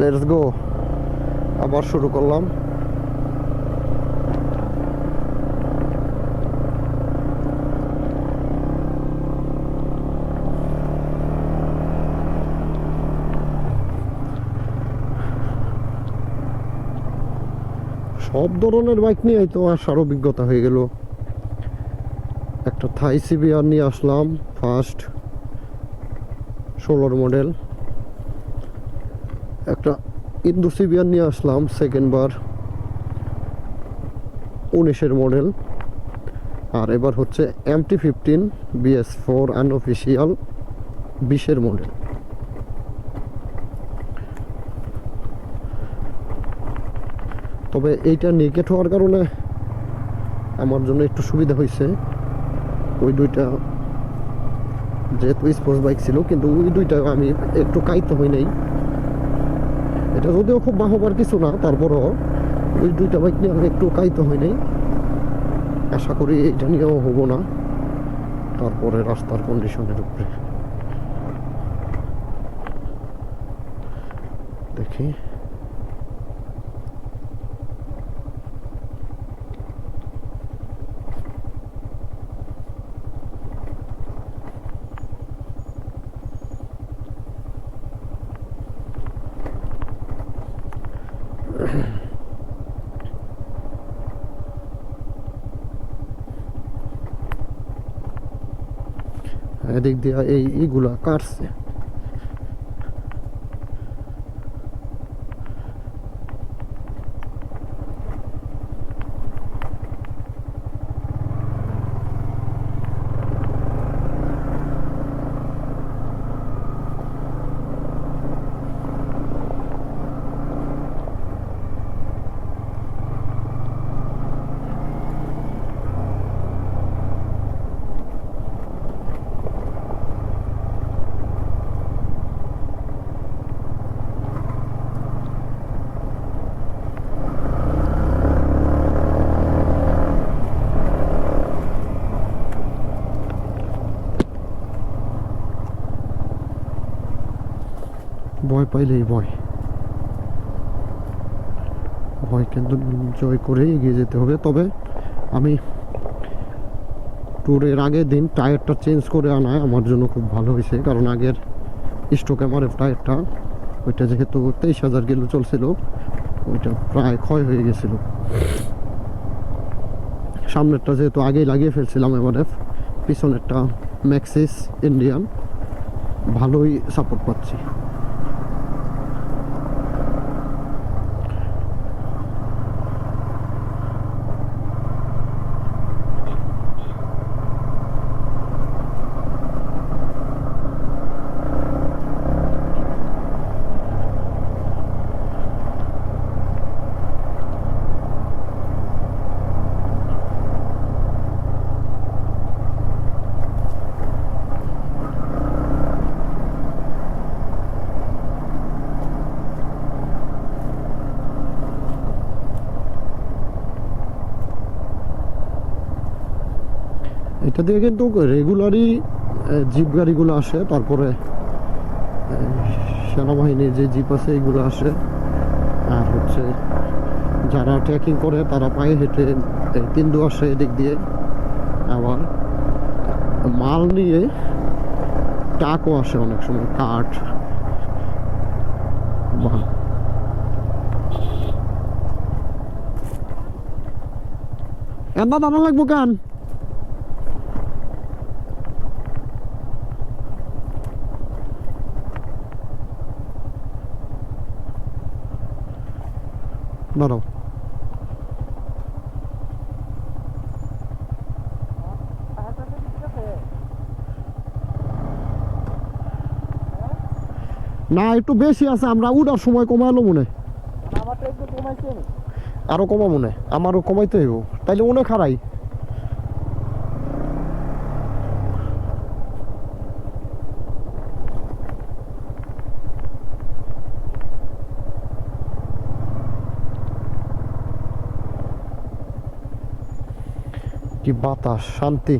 Let's go আবার শুরু করলাম। সব ধরনের বাইক নিয়ে তো আসার অভিজ্ঞতা হয়ে গেল। একটা থাই সিবিআর নিয়ে আসলাম ফার্স্ট ষোলোর মডেল একটা ইন্দু সিবিআর নিয়ে আসলাম সেকেন্ড বার। উনিশের মডেল আর এবার হচ্ছে MT fifteen BS four unofficial বিশের মডেল তবে এইটা নেকেট হওয়ার কারণে আমার জন্য একটু সুবিধা হয়েছে। ওই দুইটা যেহেতু স্পোর্টস বাইক ছিল, কিন্তু ওই দুইটা আমি একটু কাইতে হই নাই। এটা যদিও খুব বাহবার কিছু না, তারপরও ওই দুইটা বাইক নিয়ে আমি একটু কাইতে হয় নাই। আশা করি এটা নিয়েও হব না, তারপরে রাস্তার কন্ডিশনের উপরে। দেখি। এদিক দিয়ে এই ইগুলা কাটছে। ভয় পাইলেই ভয়। ভয় কিন্তু জয় করে এগিয়ে যেতে হবে। তবে আমি ট্যুরের আগের দিন টায়ারটা চেঞ্জ করে আনায় আমার জন্য খুব ভালো হয়েছে। কারণ আগের স্টোক এমআরএফ টায়ারটা, ওইটা যেহেতু তেইশ হাজার কিলো চলছিল, ওইটা প্রায় ক্ষয় হয়ে গেছিল। সামনেরটা যেহেতু আগেই লাগিয়ে ফেলছিলাম এমআরএফ পিছনেরটা ম্যাক্সিস ইন্ডিয়ান ভালোই সাপোর্ট পাচ্ছি। এটা দিয়ে কিন্তু রেগুলারই জিপ গাড়িগুলো আসে, তারপরে সেনাবাহিনীর যে জিপ আছে, এগুলো আসে। আর হচ্ছে, যারা ট্রেকিং করে, তারা পায়ে হেঁটে তিন্দু আসে এদিক দিয়ে। আবার, মাল নিয়ে টাকও আসে অনেক সময় কাঠ বা এন্দা দানা লাগবো কেন? দাঁড়াও। না একটু বেশি আছে আমরা উঠার সময় কমালো মনে। আরও কমা মনে আমারও কমাইতে হইব। তাইলে মনে হয় কি বাতাস শান্তি।